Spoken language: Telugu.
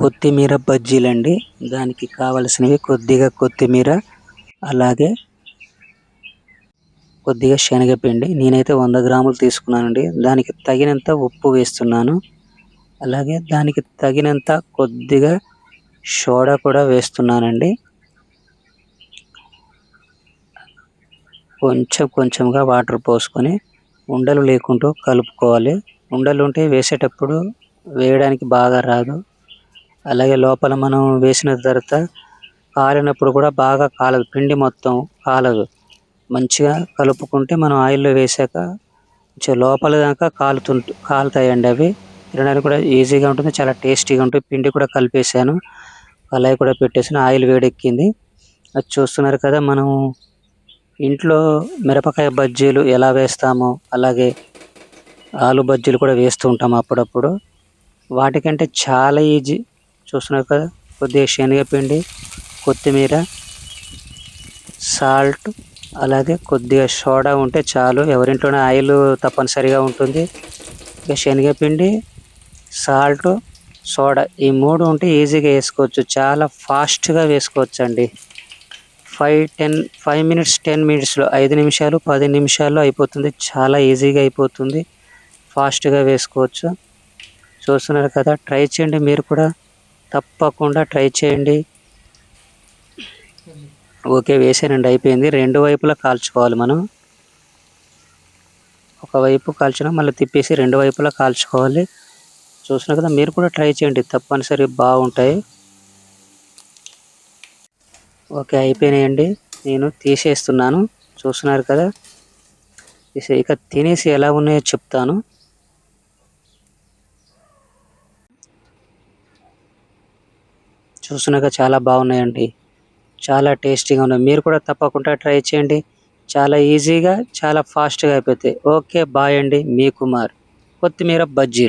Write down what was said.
కొత్తిమీర బజ్జీలండి. దానికి కావలసినవి కొద్దిగా కొత్తిమీర అలాగే కొద్దిగా శనగపిండి. నేనైతే వంద గ్రాములు తీసుకున్నానండి. దానికి తగినంత ఉప్పు వేస్తున్నాను. అలాగే దానికి తగినంత కొద్దిగా సోడా కూడా వేస్తున్నానండి. కొంచెం కొంచెంగా వాటర్ పోసుకొని ఉండలు లేకుండా కలుపుకోవాలి. ఉండలు ఉంటే వేసేటప్పుడు వేయడానికి బాగా రాదు. అలాగే లోపల మనం వేసిన తర్వాత కాలినప్పుడు కూడా బాగా కాలదు పిండి మొత్తం కాలదు. మంచిగా కలుపుకుంటే మనం ఆయిల్లో వేసాక కొంచెం లోపల దాకా కాలుతుంటు కాలుతాయండి అవి. తినడానికి కూడా ఈజీగా ఉంటుంది చాలా టేస్టీగా ఉంటుంది. పిండి కూడా కలిపేసాను. కళాయి కూడా పెట్టేసాను ఆయిల్ వేడెక్కింది. అది చూస్తున్నారు కదా మనం ఇంట్లో మిరపకాయ బజ్జీలు ఎలా వేస్తామో అలాగే ఆలు బజ్జీలు కూడా వేస్తూ ఉంటాం అప్పుడప్పుడు. వాటికంటే చాలా ఈజీ చూస్తున్నారు కదా కొద్దిగా శనగపిండి కొత్తిమీర సాల్ట్ అలాగే కొద్దిగా సోడా ఉంటే చాలు. ఎవరింట్లోనే ఆయిల్ తప్పనిసరిగా ఉంటుంది. ఇక శనగపిండి సాల్ట్ సోడా ఈ మూడు ఉంటే ఈజీగా వేసుకోవచ్చు. చాలా ఫాస్ట్గా వేసుకోవచ్చు అండి five ten five minutes ten మినిట్స్లో ఐదు నిమిషాలు పది నిమిషాల్లో అయిపోతుంది. చాలా ఈజీగా అయిపోతుంది. ఫాస్ట్గా వేసుకోవచ్చు. చూస్తున్నారు కదా ట్రై చేయండి. మీరు కూడా తప్పకుండా ట్రై చేయండి. ఓకే వేసానండి అయిపోయింది. రెండు వైపులా కాల్చుకోవాలి మనం. ఒకవైపు కాల్చిన మళ్ళీ తిప్పేసి రెండు వైపులా కాల్చుకోవాలి. చూసిన కదా మీరు కూడా ట్రై చేయండి. తప్పనిసరి బాగుంటాయి. ఓకే అయిపోయినాయండి. నేను తీసేస్తున్నాను. చూస్తున్నారు కదా ఇక తినేసి ఎలా ఉన్నాయో చెప్తాను. చూస్తున్నాక చాలా బాగున్నాయండి. చాలా టేస్టీగా ఉన్నాయి. మీరు కూడా తప్పకుండా ట్రై చేయండి. చాలా ఈజీగా చాలా ఫాస్ట్గా అయిపోతాయి. ఓకే బాయ్ అండి. మీ కుమార్. కొత్తిమీర బజ్జీలు.